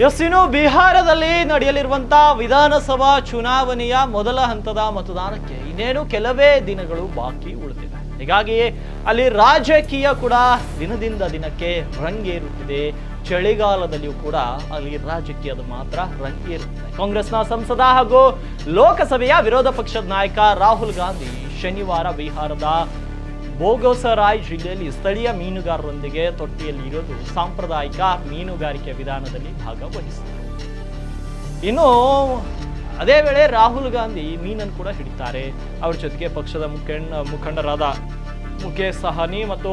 S ಇನ್ನು ಬಿಹಾರದಲ್ಲಿ ನಡೆಯಲಿರುವಂತಹ ವಿಧಾನಸಭಾ ಚುನಾವಣೆಯ ಮೊದಲ ಹಂತದ ಮತದಾನಕ್ಕೆ ಇನ್ನೇನು ಕೆಲವೇ ದಿನಗಳು ಬಾಕಿ ಉಳಿದಿದೆ. ಹೀಗಾಗಿ ಅಲ್ಲಿ ರಾಜಕೀಯ ಕೂಡ ದಿನದಿಂದ ದಿನಕ್ಕೆ ರಂಗೇರುತ್ತಿದೆ. ಚಳಿಗಾಲದಲ್ಲಿಯೂ ಕೂಡ ಅಲ್ಲಿ ರಾಜಕೀಯದ ಮಾತ್ರ ರಂಗೇರುತ್ತಿದೆ. ಕಾಂಗ್ರೆಸ್ನ ಸಂಸದ ಹಾಗೂ ಲೋಕಸಭೆಯ ವಿರೋಧ ಪಕ್ಷದ ನಾಯಕ ರಾಹುಲ್ ಗಾಂಧಿ ಶನಿವಾರ ಬಿಹಾರದ ಬೋಗೋಸರಾಯ್ ಜಿಲ್ಲೆಯಲ್ಲಿ ಸ್ಥಳೀಯ ಮೀನುಗಾರರೊಂದಿಗೆ ತೊಟ್ಟಿಯಲ್ಲಿ ಇರೋದು ಸಾಂಪ್ರದಾಯಿಕ ಮೀನುಗಾರಿಕೆ ವಿಧಾನದಲ್ಲಿ ಭಾಗವಹಿಸಿದರು ಇನ್ನು ಅದೇ ವೇಳೆ ರಾಹುಲ್ ಗಾಂಧಿ ಮೀನನ್ನು ಕೂಡ ಹಿಡಿತಾರೆ. ಅವ್ರ ಜೊತೆಗೆ ಪಕ್ಷದ ಮುಖಂಡ, ಮುಖಂಡರಾದ ಮುಖೇಶ್ ಸಹಾನಿ ಮತ್ತು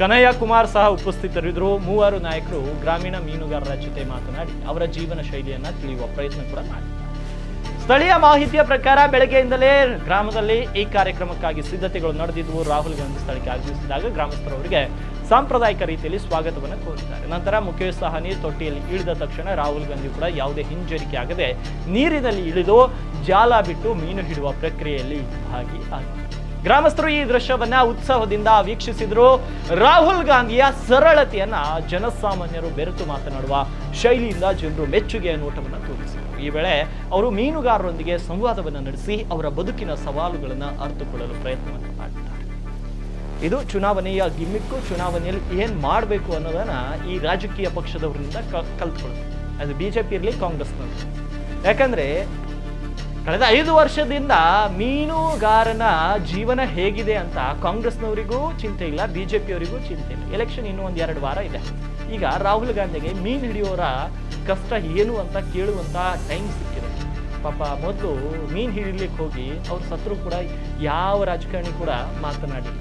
ಕನಯ್ಯ ಕುಮಾರ್ ಸಹ ಉಪಸ್ಥಿತರಿದ್ದರು. ಮೂವರು ನಾಯಕರು ಗ್ರಾಮೀಣ ಮೀನುಗಾರರ ಜೊತೆ ಮಾತನಾಡಿ ಅವರ ಜೀವನ ಶೈಲಿಯನ್ನು ತಿಳಿಯುವ ಪ್ರಯತ್ನ ಕೂಡ ಮಾಡಿದ್ದಾರೆ. ಸ್ಥಳೀಯ ಮಾಹಿತಿಯ ಪ್ರಕಾರ ಬೆಳಗ್ಗೆಯಿಂದಲೇ ಗ್ರಾಮದಲ್ಲಿ ಈ ಕಾರ್ಯಕ್ರಮಕ್ಕಾಗಿ ಸಿದ್ಧತೆಗಳು ನಡೆದಿದ್ವು. ರಾಹುಲ್ ಗಾಂಧಿ ಸ್ಥಳಕ್ಕೆ ಆಗಮಿಸಿದಾಗ ಗ್ರಾಮಸ್ಥರು ಅವರಿಗೆ ಸಾಂಪ್ರದಾಯಿಕ ರೀತಿಯಲ್ಲಿ ಸ್ವಾಗತವನ್ನು ಕೋರಿದ್ದಾರೆ. ನಂತರ ಮುಖೇಶ್ ಸಹಾನಿ ತೊಟ್ಟಿಯಲ್ಲಿ ಇಳಿದ ತಕ್ಷಣ ರಾಹುಲ್ ಗಾಂಧಿ ಕೂಡ ಯಾವುದೇ ಹಿಂಜರಿಕೆ ಆಗದೆ ನೀರಿನಲ್ಲಿ ಇಳಿದು ಜಾಲ ಬಿಟ್ಟು ಮೀನು ಹಿಡುವ ಪ್ರಕ್ರಿಯೆಯಲ್ಲಿ ಭಾಗಿಯಾಗಿದ್ದಾರೆ. ಗ್ರಾಮಸ್ಥರು ಈ ದೃಶ್ಯವನ್ನ ಉತ್ಸವದಿಂದ ವೀಕ್ಷಿಸಿದ್ರು. ರಾಹುಲ್ ಗಾಂಧಿಯ ಸರಳತೆಯನ್ನ ಜನಸಾಮಾನ್ಯರು ಬೆರೆತು ಮಾತನಾಡುವ ಶೈಲಿಯಿಂದ ಜನರು ಮೆಚ್ಚುಗೆಯ ನೋಟವನ್ನು ತೋರಿಸಿದರು. ಈ ವೇಳೆ ಅವರು ಮೀನುಗಾರರೊಂದಿಗೆ ಸಂವಾದವನ್ನು ನಡೆಸಿ ಅವರ ಬದುಕಿನ ಸವಾಲುಗಳನ್ನು ಅರ್ಥಕೊಳ್ಳಲು ಪ್ರಯತ್ನವನ್ನು ಮಾಡಿದ್ದಾರೆ ಇದು ಚುನಾವಣೆಯ ಗಿಮ್ಮಿಕ್ಕು, ಚುನಾವಣೆಯಲ್ಲಿ ಏನ್ ಮಾಡಬೇಕು ಅನ್ನೋದನ್ನ ಈ ರಾಜಕೀಯ ಪಕ್ಷದವರಿಂದ ಕಲ್ತ್ಕೊಳ್ತಾರೆ ಅದು ಬಿಜೆಪಿ ಇರಲಿ ಕಾಂಗ್ರೆಸ್ನವರು. ಯಾಕಂದ್ರೆ ಕಳೆದ ಐದು ವರ್ಷದಿಂದ ಮೀನುಗಾರನ ಜೀವನ ಹೇಗಿದೆ ಅಂತ ಕಾಂಗ್ರೆಸ್ನವರಿಗೂ ಚಿಂತೆ ಇಲ್ಲ, ಬಿಜೆಪಿಯವರಿಗೂ ಚಿಂತೆ ಇಲ್ಲ. ಎಲೆಕ್ಷನ್ ಇನ್ನೂ ಒಂದು ಎರಡು ವಾರ ಇದೆ. ಈಗ ರಾಹುಲ್ ಗಾಂಧಿಗೆ ಮೀನು ಹಿಡಿಯೋರ ಕಷ್ಟ ಏನು ಅಂತ ಕೇಳುವಂತ ಟೈಮ್ ಸಿಕ್ಕಿದೆ. ಪಾಪ ಮೊದಲು ಮೀನು ಹಿಡಿಲಿಕ್ಕೆ ಹೋಗಿ ಅವ್ರ ಸತ್ರು ಕೂಡ ಯಾವ ರಾಜಕಾರಣಿ ಕೂಡ ಮಾತನಾಡಿ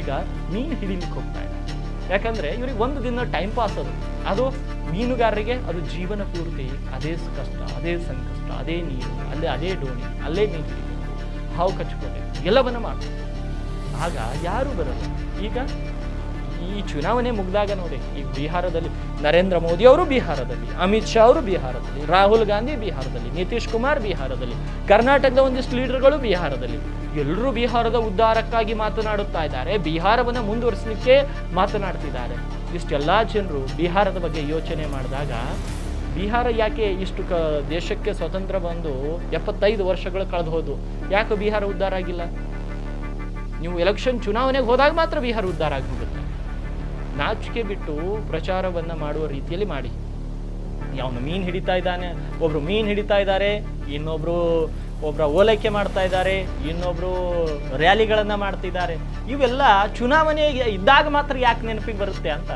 ಈಗ ಮೀನು ಹಿಡಿಲಿಕ್ಕೆ ಹೋಗ್ತಾ ಇದ್ದಾರೆ. ಯಾಕಂದ್ರೆ ಇವ್ರಿಗೆ ಒಂದು ದಿನ ಟೈಮ್ ಪಾಸ್ ಅದು. ಅದು ಮೀನುಗಾರರಿಗೆ ಅದು ಜೀವನ ಪೂರ್ತಿ, ಅದೇ ಕಷ್ಟ, ಅದೇ ಸಂಕಷ್ಟ, ಅದೇ ನೀರು, ಅಲ್ಲೇ ಅದೇ ಡೋಣಿ ಅಲ್ಲೇ ನೀರು. ಹಾವು ಕಚ್ಕೋಬೇಕು ಎಲ್ಲವನ್ನ ಮಾಡ್ತಾರೆ ಆಗ ಯಾರು ಬರಲ್ಲ. ಈಗ ಈ ಚುನಾವಣೆ ಮುಗ್ದಾಗ ನೋಡಿ, ಈ ಬಿಹಾರದಲ್ಲಿ ನರೇಂದ್ರ ಮೋದಿ ಅವರು ಬಿಹಾರದಲ್ಲಿ, ಅಮಿತ್ ಶಾ ಅವರು ಬಿಹಾರದಲ್ಲಿ, ರಾಹುಲ್ ಗಾಂಧಿ ಬಿಹಾರದಲ್ಲಿ, ನಿತೀಶ್ ಕುಮಾರ್ ಬಿಹಾರದಲ್ಲಿ, ಕರ್ನಾಟಕದ ಒಂದಿಷ್ಟು ಲೀಡರ್ಗಳು ಬಿಹಾರದಲ್ಲಿ. ಎಲ್ಲರೂ ಬಿಹಾರದ ಉದ್ಧಾರಕ್ಕಾಗಿ ಮಾತನಾಡುತ್ತಾ ಇದ್ದಾರೆ. ಬಿಹಾರವನ್ನು ಮುಂದುವರಿಸಲಿಕ್ಕೆ ಮಾತನಾಡ್ತಿದ್ದಾರೆ. ಇಷ್ಟೆಲ್ಲ ಜನರು ಬಿಹಾರದ ಬಗ್ಗೆ ಯೋಚನೆ ಮಾಡಿದಾಗ, ಬಿಹಾರ ಯಾಕೆ ಇಷ್ಟು ಕ ದೇಶಕ್ಕೆ ಸ್ವತಂತ್ರ ಬಂದು ಎಪ್ಪತ್ತೈದು ವರ್ಷಗಳು ಕಳೆದು ಹೋದು? ಯಾಕೆ ಬಿಹಾರ ಉದ್ಧಾರ ಆಗಿಲ್ಲ? ನೀವು ಎಲೆಕ್ಷನ್ ಚುನಾವಣೆಗೆ ಹೋದಾಗ ಮಾತ್ರ ಬಿಹಾರ ಉದ್ಧಾರ ಆಗಿಬಿಡುತ್ತೆ. ನಾಚಿಕೆ ಬಿಟ್ಟು ಪ್ರಚಾರವನ್ನ ಮಾಡುವ ರೀತಿಯಲ್ಲಿ ಮಾಡಿ. ಅವನು ಮೀನು ಹಿಡಿತಾ ಇದ್ದಾನೆ, ಒಬ್ರು ಮೀನು ಹಿಡಿತಾ ಇದ್ದಾರೆ, ಇನ್ನೊಬ್ರು ಒಬ್ರ ಓಲೈಕೆ ಮಾಡ್ತಾ ಇದ್ದಾರೆ, ಇನ್ನೊಬ್ರು ರ್ಯಾಲಿಗಳನ್ನು ಮಾಡ್ತಿದ್ದಾರೆ. ಇವೆಲ್ಲ ಚುನಾವಣೆ ಇದ್ದಾಗ ಮಾತ್ರ ಯಾಕೆ ನೆನಪಿಗೆ ಬರುತ್ತೆ ಅಂತ.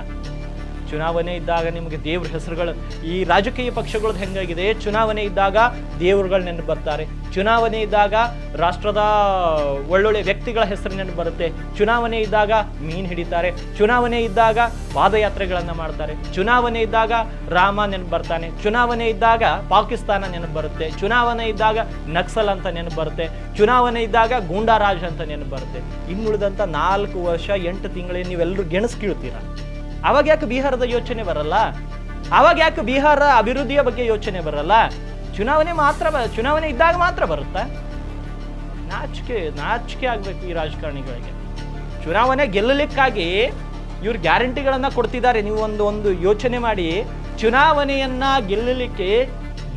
ಚುನಾವಣೆ ಇದ್ದಾಗ ನಿಮಗೆ ದೇವ್ರ ಹೆಸರುಗಳು, ಈ ರಾಜಕೀಯ ಪಕ್ಷಗಳು ಹೆಂಗಾಗಿದೆ? ಚುನಾವಣೆ ಇದ್ದಾಗ ದೇವ್ರುಗಳು ನೆನಪು ಬರ್ತಾರೆ. ಚುನಾವಣೆ ಇದ್ದಾಗ ರಾಷ್ಟ್ರದ ಒಳ್ಳೊಳ್ಳೆ ವ್ಯಕ್ತಿಗಳ ಹೆಸರು ನೆನಪು ಬರುತ್ತೆ. ಚುನಾವಣೆ ಇದ್ದಾಗ ಮೀನ್ ಹಿಡಿತಾರೆ. ಚುನಾವಣೆ ಇದ್ದಾಗ ಪಾದಯಾತ್ರೆಗಳನ್ನ ಮಾಡ್ತಾರೆ. ಚುನಾವಣೆ ಇದ್ದಾಗ ರಾಮ ನೆನಪು ಬರ್ತಾನೆ. ಚುನಾವಣೆ ಇದ್ದಾಗ ಪಾಕಿಸ್ತಾನ ನೆನಪು ಬರುತ್ತೆ. ಚುನಾವಣೆ ಇದ್ದಾಗ ನಕ್ಸಲ್ ಅಂತ ನೆನಪು ಬರುತ್ತೆ. ಚುನಾವಣೆ ಇದ್ದಾಗ ಗೂಂಡಾರಾಜ್ ಅಂತ ನೆನಪು ಬರುತ್ತೆ. ಇನ್ನುಳಿದಂಥ ನಾಲ್ಕು ವರ್ಷ, ಎಂಟು ತಿಂಗಳೇ ನೀವೆಲ್ಲರೂ ಗೆಣಸ್ಕೀಳ್ತೀರಾ ಅವಾಗ ಯಾಕೆ ಬಿಹಾರದ ಯೋಚನೆ ಬರಲ್ಲ? ಅವಾಗ ಯಾಕೆ ಬಿಹಾರ ಅಭಿವೃದ್ಧಿಯ ಬಗ್ಗೆ ಯೋಚನೆ ಬರಲ್ಲ? ಚುನಾವಣೆ ಮಾತ್ರ ಚುನಾವಣೆ ಇದ್ದಾಗ ಮಾತ್ರ ಬರುತ್ತಾ? ನಾಚಿಕೆ ನಾಚಿಕೆ ಆಗ್ಬೇಕು ಈ ರಾಜಕಾರಣಿಗಳಿಗೆ. ಚುನಾವಣೆ ಗೆಲ್ಲಲಿಕ್ಕಾಗಿ ಇವ್ರು ಗ್ಯಾರಂಟಿಗಳನ್ನ ಕೊಡ್ತಿದ್ದಾರೆ. ನೀವು ಒಂದು ಒಂದು ಯೋಚನೆ ಮಾಡಿ, ಚುನಾವಣೆಯನ್ನ ಗೆಲ್ಲಲಿಕ್ಕೆ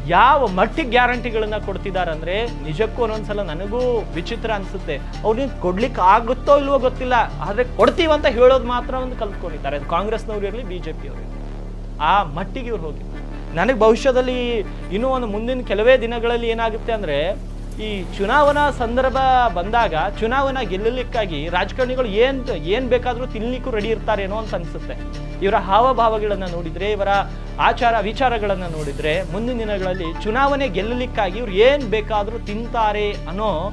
ಯಾವ ಮಟ್ಟಿಗೆ ಗ್ಯಾರಂಟಿಗಳನ್ನ ಕೊಡ್ತಿದ್ದಾರೆ ಅಂದ್ರೆ ನಿಜಕ್ಕೂ ಒಂದೊಂದ್ಸಲ ನನಗೂ ವಿಚಿತ್ರ ಅನ್ಸುತ್ತೆ. ಅವ್ರಿಗೆ ಕೊಡ್ಲಿಕ್ಕೆ ಆಗುತ್ತೋ ಇಲ್ವೋ ಗೊತ್ತಿಲ್ಲ, ಆದ್ರೆ ಕೊಡ್ತೀವಂತ ಹೇಳೋದು ಮಾತ್ರ ಒಂದು ಕಲ್ತ್ಕೊಂಡಿದ್ದಾರೆ. ಅದು ಕಾಂಗ್ರೆಸ್ನವ್ರು ಇರಲಿ ಬಿಜೆಪಿಯವರು ಆ ಮಟ್ಟಿಗೆ ಇವ್ರು ಹೋಗಿ. ನನಗೆ ಭವಿಷ್ಯದಲ್ಲಿ ಇನ್ನೂ ಒಂದು ಮುಂದಿನ ಕೆಲವೇ ದಿನಗಳಲ್ಲಿ ಏನಾಗುತ್ತೆ ಅಂದ್ರೆ ಈ ಚುನಾವಣಾ ಸಂದರ್ಭ ಬಂದಾಗ ಚುನಾವಣಾ ಗೆಲ್ಲಲಿಕ್ಕಾಗಿ ರಾಜಕಾರಣಿಗಳು ಏನ್ ಏನ್ ಬೇಕಾದರೂ ತಿನ್ಲಿಕ್ಕೂ ರೆಡಿ ಇರ್ತಾರೇನೋ ಅಂತ ಅನ್ಸುತ್ತೆ. ಇವರ ಹಾವಭಾವಗಳನ್ನು ನೋಡಿದ್ರೆ, ಇವರ ಆಚಾರ ವಿಚಾರಗಳನ್ನು ನೋಡಿದ್ರೆ ಮುಂದಿನ ದಿನಗಳಲ್ಲಿ ಚುನಾವಣೆ ಗೆಲ್ಲಲಿಕ್ಕಾಗಿ ಇವ್ರು ಏನ್ ಬೇಕಾದರೂ ತಿಂತಾರೆ ಅನ್ನೋ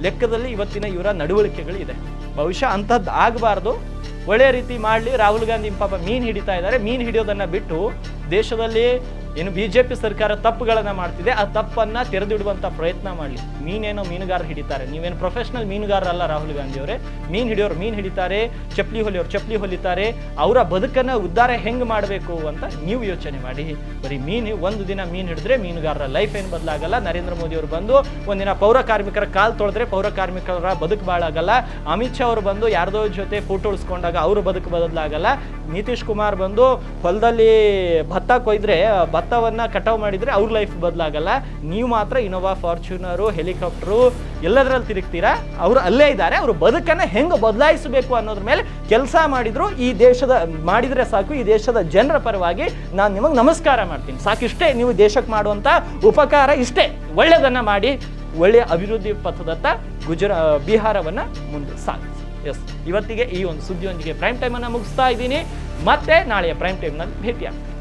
ಲೆಕ್ಕದಲ್ಲಿ ಇವತ್ತಿನ ಇವರ ನಡವಳಿಕೆಗಳಿದೆ. ಬಹುಶಃ ಅಂಥದ್ದು ಆಗಬಾರ್ದು. ಒಳ್ಳೆಯ ರೀತಿ ಮಾಡಲಿ, ರಾಹುಲ್ ಗಾಂಧಿ ಪಾಪ ಮೀನು ಹಿಡಿತಾ ಇದ್ದಾರೆ. ಮೀನು ಹಿಡಿಯೋದನ್ನು ಬಿಟ್ಟು ದೇಶದಲ್ಲಿ ಏನು ಬಿಜೆಪಿ ಸರ್ಕಾರ ತಪ್ಪುಗಳನ್ನು ಮಾಡ್ತಿದೆ, ಆ ತಪ್ಪನ್ನ ತೆರೆದಿಡುವಂತ ಪ್ರಯತ್ನ ಮಾಡಲಿ. ಮೀನೇನೋ ಮೀನುಗಾರ ಹಿಡಿತಾರೆ. ನೀವೇನು ಪ್ರೊಫೆಷನಲ್ ಮೀನುಗಾರರಲ್ಲ ರಾಹುಲ್ ಗಾಂಧಿ ಅವರೇ ಮೀನ್ ಹಿಡಿಯೋರು ಮೀನ್ ಹಿಡಿತಾರೆ, ಚಪ್ಪಲಿ ಹೊಲಿಯೋರು ಚಪ್ಪಲಿ ಹೊಲಿತಾರೆ. ಅವರ ಬದುಕನ್ನ ಉದ್ಧಾರ ಹೆಂಗ್ ಮಾಡಬೇಕು ಅಂತ ನೀವು ಯೋಚನೆ ಮಾಡಿ. ಬರೀ ಮೀನು, ಒಂದು ದಿನ ಮೀನ್ ಹಿಡಿದ್ರೆ ಮೀನುಗಾರರ ಲೈಫ್ ಏನು ಬದಲಾಗಲ್ಲ. ನರೇಂದ್ರ ಮೋದಿ ಅವರು ಬಂದು ಒಂದಿನ ಪೌರ ಕಾರ್ಮಿಕರ ಕಾಲ್ ತೊಳೆದ್ರೆ ಪೌರ ಕಾರ್ಮಿಕರ ಬದುಕು ಬಾಳಾಗಲ್ಲ. ಅಮಿತ್ ಶಾ ಅವರು ಬಂದು ಯಾರ್ದೋ ಜೊತೆ ಫೋಟೋ ಉಳಿಸ್ಕೊಂಡಾಗ ಅವರು ಬದುಕು ಬದಲಾಗಲ್ಲ. ನಿತೀಶ್ ಕುಮಾರ್ ಬಂದು ಹೊಲದಲ್ಲಿ ಭತ್ತ ಕೊಯ್ದ್ರೆ, ಭತ್ತ ಭತ್ತವನ್ನ ಕಟಾವು ಮಾಡಿದ್ರೆ ಅವ್ರ ಲೈಫ್ ಬದಲಾಗಲ್ಲ. ನೀವು ಮಾತ್ರ ಇನೋವಾ ಫಾರ್ಚ್ಯೂನರು ಹೆಲಿಕಾಪ್ಟ್ರು ಎಲ್ಲದರಲ್ಲಿ ತಿರುಗ್ತೀರಾ? ಅವರು ಅಲ್ಲೇ ಇದ್ದಾರೆ. ಅವರು ಬದುಕನ್ನ ಹೆಂಗೆ ಬದಲಾಯಿಸಬೇಕು ಅನ್ನೋದ್ರ ಮೇಲೆ ಕೆಲಸ ಮಾಡಿದ್ರು. ಈ ದೇಶದ, ಮಾಡಿದ್ರೆ ಸಾಕು, ಈ ದೇಶದ ಜನರ ಪರವಾಗಿ ನಾನು ನಿಮಗೆ ನಮಸ್ಕಾರ ಮಾಡ್ತೀನಿ. ಸಾಕು, ಇಷ್ಟೇ ನೀವು ದೇಶಕ್ಕೆ ಮಾಡುವಂಥ ಉಪಕಾರ ಇಷ್ಟೇ. ಒಳ್ಳೆಯದನ್ನು ಮಾಡಿ ಒಳ್ಳೆಯ ಅಭಿವೃದ್ಧಿ ಪಥದತ್ತ ಗುಜರಾ, ಬಿಹಾರವನ್ನ ಮುಂದೆ ಸಾಗಿಸಿ ಎಸ್ ಇವತ್ತಿಗೆ ಈ ಒಂದು ಸುದ್ದಿಯೊಂದಿಗೆ ಪ್ರೈಮ್ ಟೈಮನ್ನು ಮುಗಿಸ್ತಾ ಇದ್ದೀನಿ. ಮತ್ತೆ ನಾಳೆಯ ಪ್ರೈಮ್ ಟೈಮ್ನಲ್ಲಿ ಭೇಟಿಯಾಗ್ತೀನಿ.